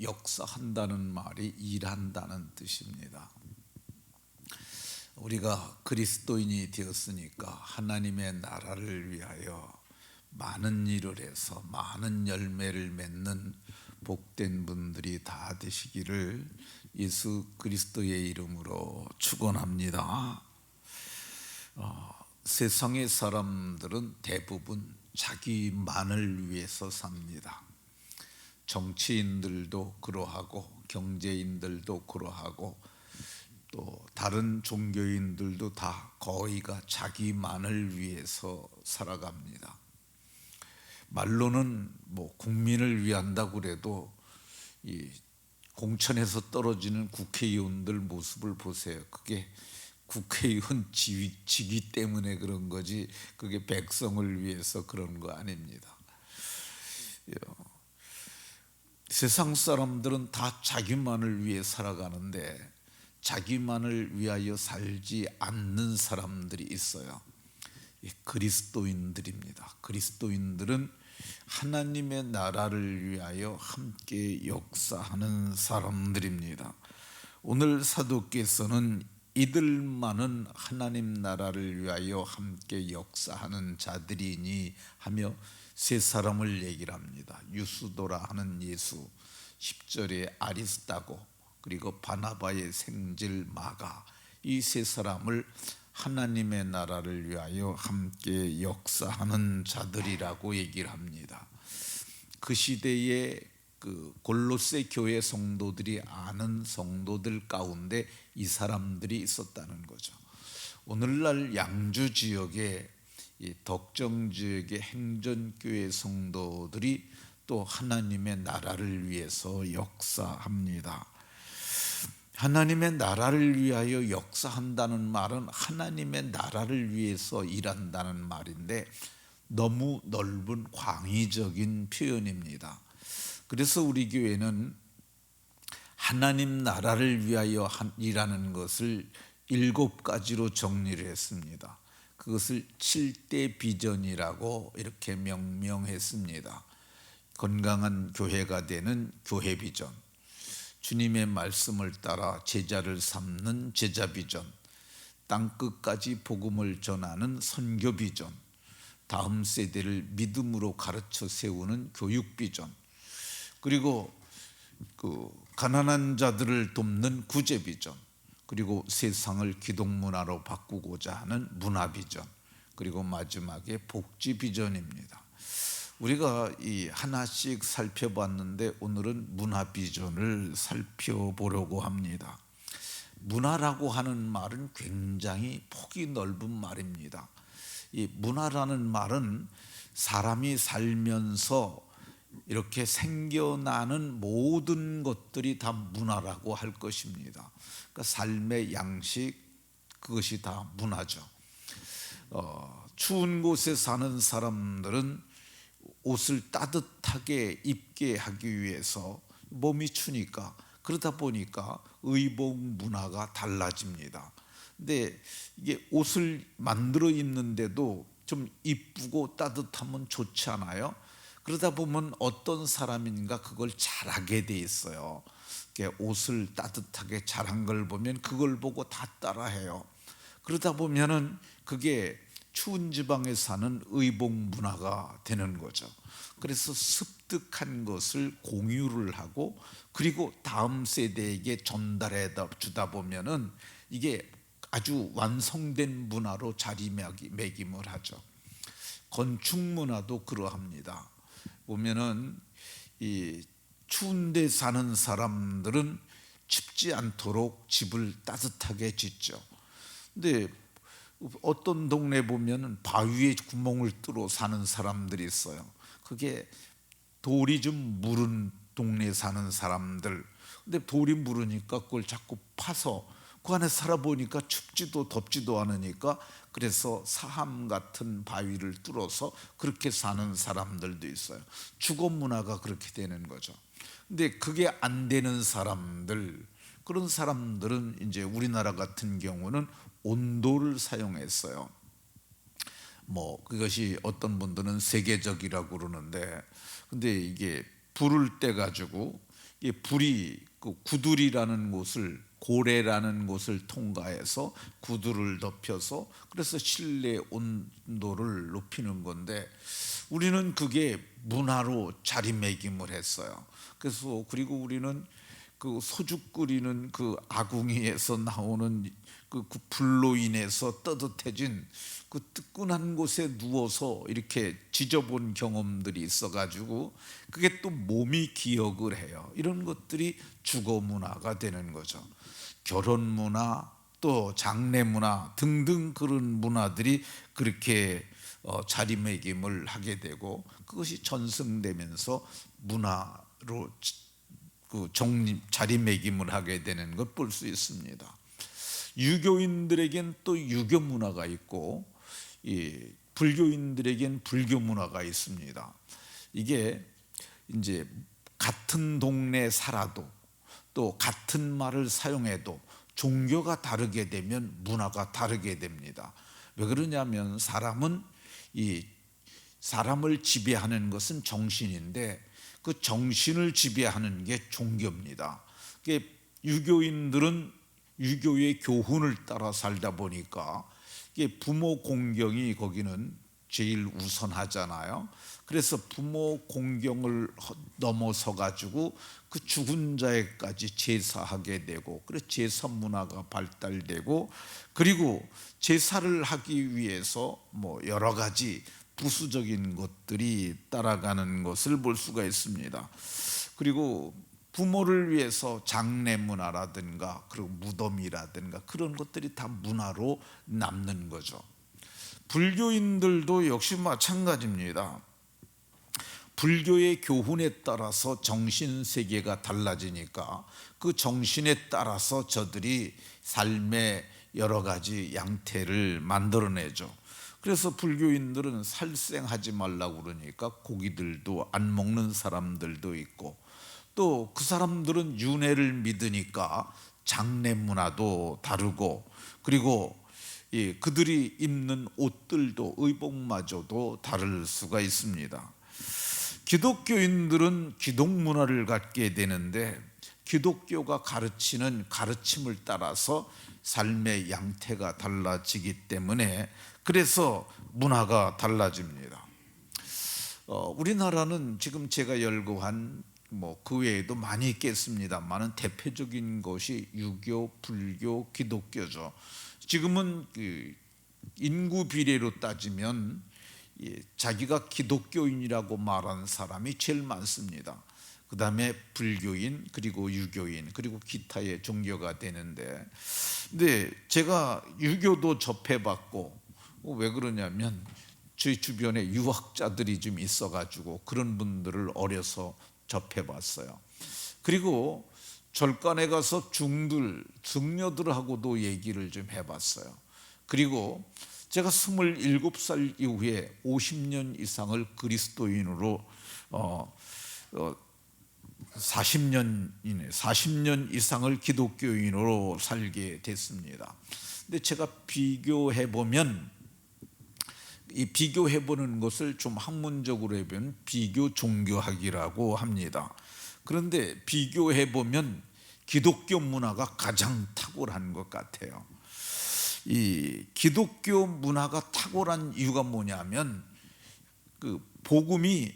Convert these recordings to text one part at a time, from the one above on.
역사한다는 말이 일한다는 뜻입니다. 우리가 그리스도인이 되었으니까 하나님의 나라를 위하여 많은 일을 해서 많은 열매를 맺는 복된 분들이 다 되시기를 예수 그리스도의 이름으로 축원합니다. 어, 세상의 사람들은 대부분 자기만을 위해서 삽니다. 정치인들도 그러하고 경제인들도 그러하고 또 다른 종교인들도 다 거의가 자기만을 위해서 살아갑니다. 말로는 뭐 국민을 위한다고 그래도 이 공천에서 떨어지는 국회의원들 모습을 보세요. 그게 국회의원 지기 때문에 그런 거지 그게 백성을 위해서 그런 거 아닙니다. 세상 사람들은 다 자기만을 위해 살아가는데 자기만을 위하여 살지 않는 사람들이 있어요. 그리스도인들입니다. 그리스도인들은 하나님의 나라를 위하여 함께 역사하는 사람들입니다. 오늘 사도께서는 이들만은 하나님 나라를 위하여 함께 역사하는 자들이니 하며 세 사람을 얘기를 합니다. 유수도라 하는 예수, 10절에 아리스타고 그리고 바나바의 생질 마가 이 세 사람을 하나님의 나라를 위하여 함께 역사하는 자들이라고 얘기를 합니다. 그 시대에 그 골로새 교회 성도들이 아는 성도들 가운데 이 사람들이 있었다는 거죠. 오늘날 양주 지역에 이 덕정 지역의 행전교회 성도들이 또 하나님의 나라를 위해서 역사합니다. 하나님의 나라를 위하여 역사한다는 말은 하나님의 나라를 위해서 일한다는 말인데 너무 넓은 광의적인 표현입니다. 그래서 우리 교회는 하나님 나라를 위하여 일하는 것을 일곱 가지로 정리를 했습니다. 그것을 7대 비전이라고 이렇게 명명했습니다. 건강한 교회가 되는 교회 비전, 주님의 말씀을 따라 제자를 삼는 제자 비전, 땅끝까지 복음을 전하는 선교 비전, 다음 세대를 믿음으로 가르쳐 세우는 교육 비전, 그리고 그 가난한 자들을 돕는 구제 비전, 그리고 세상을 기독 문화로 바꾸고자 하는 문화 비전, 그리고 마지막에 복지 비전입니다. 우리가 이 하나씩 살펴봤는데 오늘은 문화 비전을 살펴보려고 합니다. 문화라고 하는 말은 굉장히 폭이 넓은 말입니다. 이 문화라는 말은 사람이 살면서 이렇게 생겨나는 모든 것들이 다 문화라고 할 것입니다. 그러니까 삶의 양식 그것이 다 문화죠. 어, 추운 곳에 사는 사람들은 옷을 따뜻하게 입게 하기 위해서 몸이 추니까 그러다 보니까 의복 문화가 달라집니다. 근데 이게 옷을 만들어 입는데도 좀 이쁘고 따뜻하면 좋지 않아요? 그러다 보면 어떤 사람인가 그걸 잘하게 돼 있어요. 옷을 따뜻하게 잘한 걸 보면 그걸 보고 다 따라해요. 그러다 보면은 그게 추운 지방에 사는 의복 문화가 되는 거죠. 그래서 습득한 것을 공유를 하고 그리고 다음 세대에게 전달해 주다 보면은 이게 아주 완성된 문화로 자리매김을 하죠. 건축 문화도 그러합니다. 보면은 이 추운데 사는 사람들은 춥지 않도록 집을 따뜻하게 짓죠. 근데 어떤 동네 보면 바위에 구멍을 뚫어 사는 사람들이 있어요. 그게 돌이 좀 무른 동네에 사는 사람들. 근데 돌이 무르니까 그걸 자꾸 파서 그 안에 살아보니까 춥지도 덥지도 않으니까 그래서 사함 같은 바위를 뚫어서 그렇게 사는 사람들도 있어요. 주거 문화가 그렇게 되는 거죠. 근데 그게 안 되는 사람들, 그런 사람들은 이제 우리나라 같은 경우는 온도를 사용했어요. 뭐 그것이 어떤 분들은 세계적이라고 그러는데 근데 이게 불을 떼 가지고 이 불이 그 구들이라는 곳을 고래라는 곳을 통과해서 구두를 덮여서 그래서 실내 온도를 높이는 건데 우리는 그게 문화로 자리매김을 했어요. 그래서 그리고 우리는 그 소주 끓이는 그 아궁이에서 나오는 그, 그 불로 인해서 따뜻해진 그 뜨끈한 곳에 누워서 이렇게 지져본 경험들이 있어가지고 그게 또 몸이 기억을 해요. 이런 것들이 주거 문화가 되는 거죠. 결혼 문화 또 장례 문화 등등 그런 문화들이 그렇게 어, 자리매김을 하게 되고 그것이 전승되면서 문화로 그 정립 자리매김을 하게 되는 것볼수 있습니다. 유교인들에겐 또 유교 문화가 있고 이 불교인들에겐 불교 문화가 있습니다. 이게 이제 같은 동네 살아도 또 같은 말을 사용해도 종교가 다르게 되면 문화가 다르게 됩니다. 왜 그러냐면 사람은 이 사람을 지배하는 것은 정신인데 그 정신을 지배하는 게 종교입니다. 유교인들은 유교의 교훈을 따라 살다 보니까 부모 공경이 거기는 제일 우선하잖아요. 그래서 부모 공경을 넘어서 가지고 그 죽은 자에까지 제사하게 되고 그래 제사 문화가 발달되고 그리고 제사를 하기 위해서 뭐 여러 가지 부수적인 것들이 따라가는 것을 볼 수가 있습니다. 그리고 부모를 위해서 장례 문화라든가 그리고 무덤이라든가 그런 것들이 다 문화로 남는 거죠. 불교인들도 역시 마찬가지입니다. 불교의 교훈에 따라서 정신 세계가 달라지니까 그 정신에 따라서 저들이 삶의 여러 가지 양태를 만들어내죠. 그래서 불교인들은 살생하지 말라고 그러니까 고기들도 안 먹는 사람들도 있고 또 그 사람들은 윤회를 믿으니까 장례 문화도 다르고 그리고 그들이 입는 옷들도 의복마저도 다를 수가 있습니다. 기독교인들은 기독 문화를 갖게 되는데 기독교가 가르치는 가르침을 따라서 삶의 양태가 달라지기 때문에 그래서 문화가 달라집니다. 어, 우리나라는 지금 제가 열거한 뭐 그 외에도 많이 있겠습니다만은 대표적인 것이 유교, 불교, 기독교죠. 지금은 그 인구 비례로 따지면 예, 자기가 기독교인이라고 말하는 사람이 제일 많습니다. 그 다음에 불교인 그리고 유교인 그리고 기타의 종교가 되는데 근데 제가 유교도 접해봤고 왜 그러냐면 저희 주변에 유학자들이 좀 있어가지고 그런 분들을 어려서 접해봤어요. 그리고 절간에 가서 중들, 승려들하고도 얘기를 좀 해봤어요. 그리고 제가 27살 이후에 50년 이상을 그리스도인으로 어, 어 40년이네 40년 이상을 기독교인으로 살게 됐습니다. 근데 제가 비교해 보면 이 비교해 보는 것을 좀 학문적으로 해보면 비교 종교학이라고 합니다. 그런데 비교해 보면 기독교 문화가 가장 탁월한 것 같아요. 이 기독교 문화가 탁월한 이유가 뭐냐면 그 복음이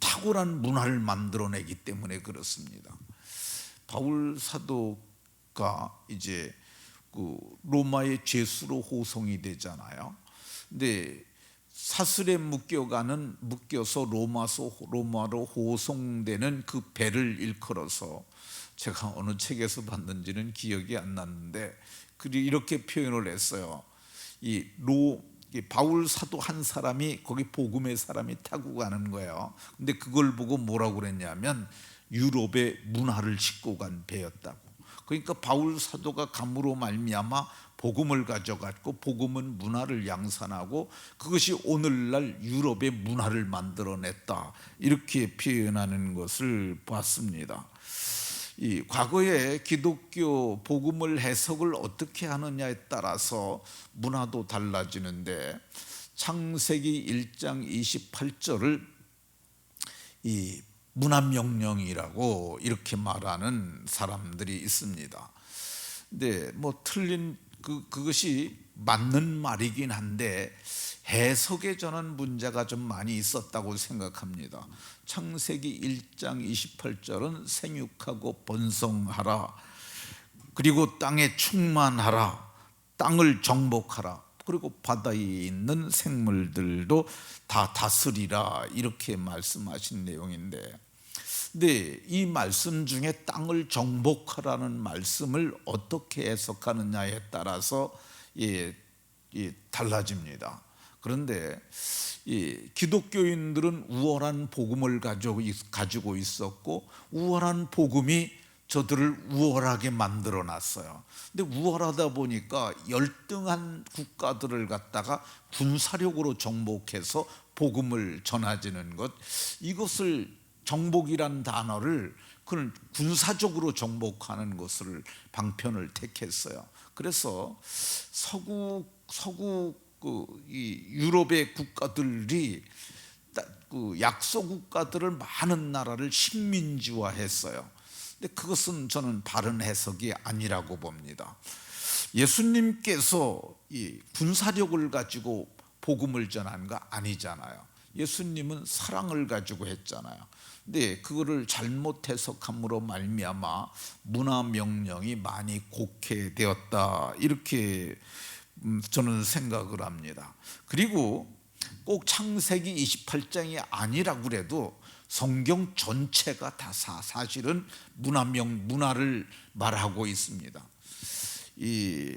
탁월한 문화를 만들어내기 때문에 그렇습니다. 바울 사도가 이제 그 로마의 죄수로 호송이 되잖아요. 근데 사슬에 묶여가는 묶여서 로마서 로마로 호송되는 그 배를 일컬어서 제가 어느 책에서 봤는지는 기억이 안 났는데 그리 이렇게 표현을 했어요. 이 로 바울 사도 한 사람이 거기 복음의 사람이 타고 가는 거예요. 근데 그걸 보고 뭐라고 그랬냐면 유럽의 문화를 싣고 간 배였다고. 그러니까 바울 사도가 감으로 말미암아 복음을 가져갔고 복음은 문화를 양산하고 그것이 오늘날 유럽의 문화를 만들어냈다 이렇게 표현하는 것을 봤습니다. 이 과거에 기독교 복음을 해석을 어떻게 하느냐에 따라서 문화도 달라지는데 창세기 1장 28절을 이 문화명령이라고 이렇게 말하는 사람들이 있습니다. 근데 뭐 틀린 그 그것이 맞는 말이긴 한데 해석에 저는 문제가 좀 많이 있었다고 생각합니다. 창세기 1장 28절은 생육하고 번성하라. 그리고 땅에 충만하라. 땅을 정복하라. 그리고 바다에 있는 생물들도 다 다스리라. 이렇게 말씀하신 내용인데 근데 이 말씀 중에 땅을 정복하라는 말씀을 어떻게 해석하느냐에 따라서 예, 예, 달라집니다. 그런데 이 기독교인들은 우월한 복음을 가지고 있었고 우월한 복음이 저들을 우월하게 만들어 놨어요. 근데 우월하다 보니까 열등한 국가들을 갖다가 군사력으로 정복해서 복음을 전하지는 것 이것을 정복이란 단어를 그는 군사적으로 정복하는 것을 방편을 택했어요. 그래서 서구 서구 그이 유럽의 국가들이 따- 그 약소 국가들을 많은 나라를 식민지화했어요. 근데 그것은 저는 바른 해석이 아니라고 봅니다. 예수님께서 이 군사력을 가지고 복음을 전한 거 아니잖아요. 예수님은 사랑을 가지고 했잖아요. 근데 그거를 잘못 해석함으로 말미암아 문화 명령이 많이 곡해되었다 이렇게 음, 저는 생각을 합니다. 그리고 꼭 창세기 28장이 아니라 그래도 성경 전체가 다 사, 사실은 문화명 문화를 말하고 있습니다. 이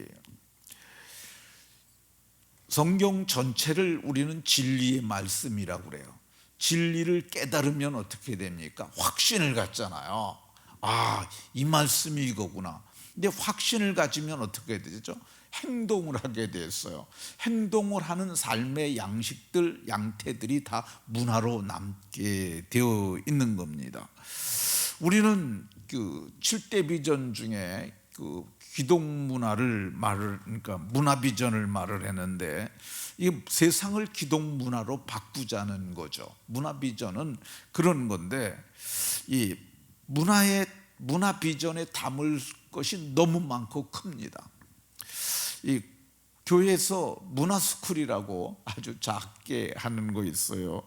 성경 전체를 우리는 진리의 말씀이라고 그래요. 진리를 깨달으면 어떻게 됩니까? 확신을 갖잖아요. 아, 이 말씀이 이거구나. 근데 확신을 가지면 어떻게 되죠? 행동을 하게 됐어요. 행동을 하는 삶의 양식들, 양태들이 다 문화로 남게 되어 있는 겁니다. 우리는 그 7대 비전 중에 그 기독 문화를 말을 그러니까 문화 비전을 말을 했는데 이 세상을 기독 문화로 바꾸자는 거죠. 문화 비전은 그런 건데 이 문화의 문화 비전에 담을 것이 너무 많고 큽니다. 이 교회에서 문화스쿨이라고 아주 작게 하는 거 있어요.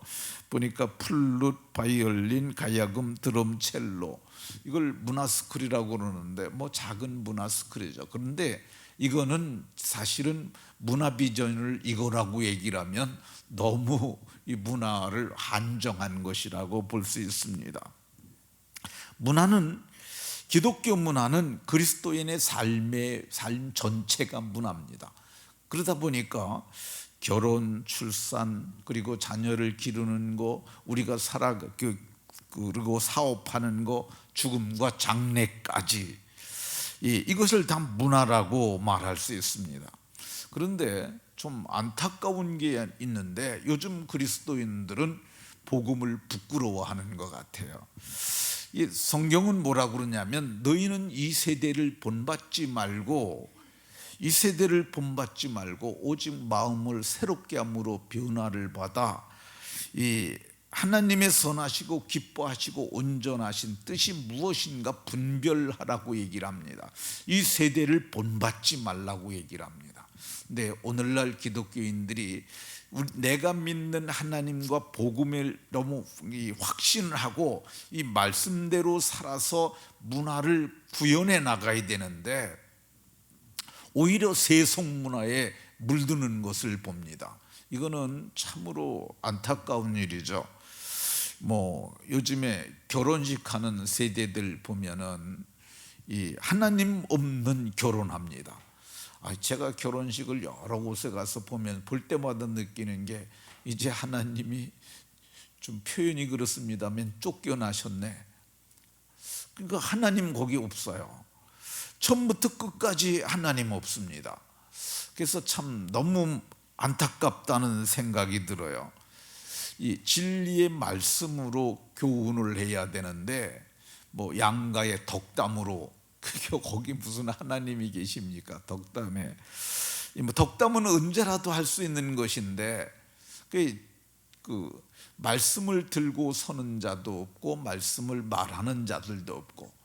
보니까 플룻, 바이올린, 가야금, 드럼, 첼로 이걸 문화스쿨이라고 그러는데 뭐 작은 문화스쿨이죠. 그런데 이거는 사실은 문화 비전을 이거라고 얘기를 하면 너무 이 문화를 한정한 것이라고 볼 수 있습니다. 문화는 기독교 문화는 그리스도인의 삶의 삶 전체가 문화입니다. 그러다 보니까 결혼, 출산 그리고 자녀를 기르는 거 우리가 살아 그 그리고 사업하는 거 죽음과 장례까지 이, 이것을 다 문화라고 말할 수 있습니다. 그런데 좀 안타까운 게 있는데 요즘 그리스도인들은 복음을 부끄러워하는 것 같아요. 이 성경은 뭐라 그러냐면 너희는 이 세대를 본받지 말고 이 세대를 본받지 말고 오직 마음을 새롭게 함으로 변화를 받아 이 하나님의 선하시고 기뻐하시고 온전하신 뜻이 무엇인가 분별하라고 얘기를 합니다. 이 세대를 본받지 말라고 얘기를 합니다. 근데 오늘날 기독교인들이 내가 믿는 하나님과 복음을 너무 이 확신을 하고 이 말씀대로 살아서 문화를 구현해 나가야 되는데 오히려 세속 문화에 물드는 것을 봅니다. 이거는 참으로 안타까운 일이죠. 뭐 요즘에 결혼식 하는 세대들 보면은 이 하나님 없는 결혼합니다. 아, 제가 결혼식을 여러 곳에 가서 보면 볼 때마다 느끼는 게 이제 하나님이 좀 표현이 그렇습니다만 쫓겨나셨네. 그러니까 하나님 거기 없어요. 처음부터 끝까지 하나님 없습니다. 그래서 참 너무 안타깝다는 생각이 들어요. 이 진리의 말씀으로 교훈을 해야 되는데 뭐 양가의 덕담으로 그게 거기 무슨 하나님이 계십니까? 덕담에 이뭐 덕담은 언제라도 할 수 있는 것인데 그, 그 말씀을 들고 서는 자도 없고 말씀을 말하는 자들도 없고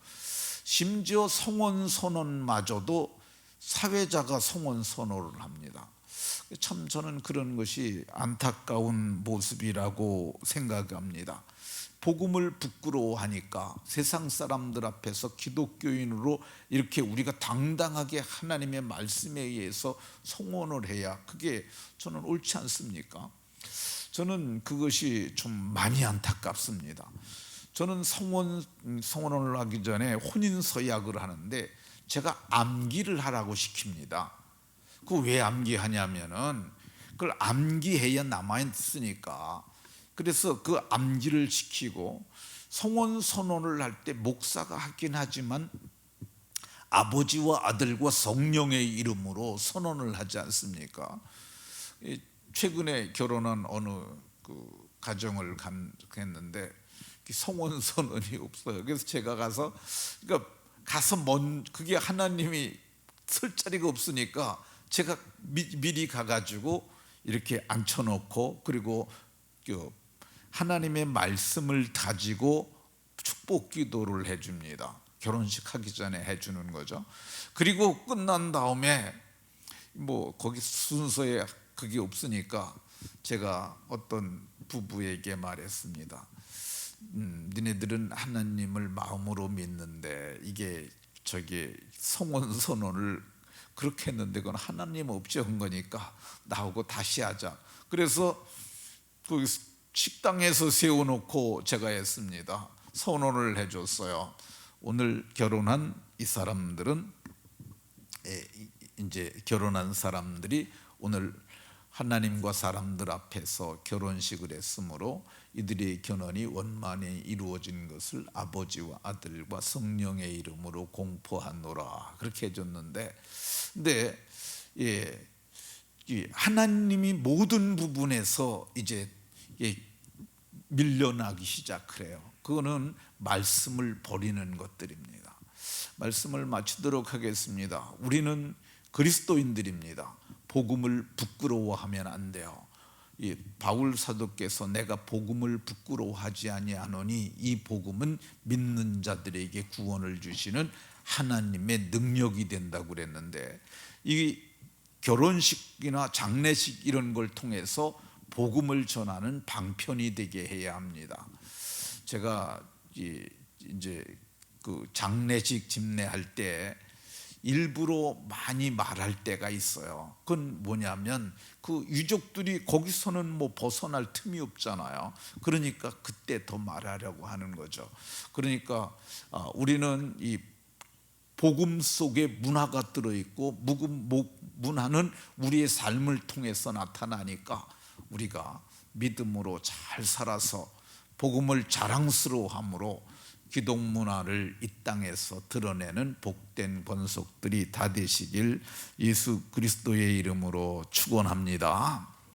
심지어 성원 선언마저도 사회자가 성원 선언을 합니다. 참 저는 그런 것이 안타까운 모습이라고 생각합니다. 복음을 부끄러워하니까 세상 사람들 앞에서 기독교인으로 이렇게 우리가 당당하게 하나님의 말씀에 의해서 성원을 해야 그게 저는 옳지 않습니까? 저는 그것이 좀 많이 안타깝습니다. 저는 성원 성원을 하기 전에 혼인 서약을 하는데 제가 암기를 하라고 시킵니다. 그 왜 암기하냐면은 그걸 암기해야 남아 있으니까. 그래서 그 암기를 시키고 성원 선언을 할 때 목사가 하긴 하지만 아버지와 아들과 성령의 이름으로 선언을 하지 않습니까? 최근에 결혼한 어느 그 가정을 간 했는데 성원 선언이 없어요. 그래서 제가 가서 그러니까 가서 먼 그게 하나님이 설 자리가 없으니까 제가 미, 미리 가가지고 이렇게 앉혀놓고 그리고 그 하나님의 말씀을 가지고 축복 기도를 해줍니다. 결혼식 하기 전에 해주는 거죠. 그리고 끝난 다음에 뭐 거기 순서에 그게 없으니까 제가 어떤 부부에게 말했습니다. 음, 니네들은 하나님을 마음으로 믿는데 이게 저기 성원 선언을 그렇게 했는데 그건 하나님 없이 한 거니까 나오고 다시 하자. 그래서 그 식당에서 세워놓고 제가 했습니다. 선언을 해줬어요. 오늘 결혼한 이 사람들은 이제 결혼한 사람들이 오늘 하나님과 사람들 앞에서 결혼식을 했으므로 이들의 결혼이 원만히 이루어진 것을 아버지와 아들과 성령의 이름으로 공포하노라 그렇게 해줬는데 근데 예, 하나님이 모든 부분에서 이제 예, 밀려나기 시작해요. 그거는 말씀을 버리는 것들입니다. 말씀을 마치도록 하겠습니다. 우리는 그리스도인들입니다. 복음을 부끄러워하면 안 돼요. 이 바울 사도께서 내가 복음을 부끄러워하지 아니하노니 이 복음은 믿는 자들에게 구원을 주시는 하나님의 능력이 된다고 그랬는데 이 결혼식이나 장례식 이런 걸 통해서 복음을 전하는 방편이 되게 해야 합니다. 제가 이제 그 장례식 집례할 때 일부러 많이 말할 때가 있어요. 그건 뭐냐면 그 유족들이 거기서는 뭐 벗어날 틈이 없잖아요. 그러니까 그때 더 말하려고 하는 거죠. 그러니까 아, 우리는 이 복음 속에 문화가 들어 있고 문화는 우리의 삶을 통해서 나타나니까 우리가 믿음으로 잘 살아서 복음을 자랑스러워함으로 기독 문화를 이 땅에서 드러내는 복된 권속들이 다 되시길 예수 그리스도의 이름으로 축원합니다.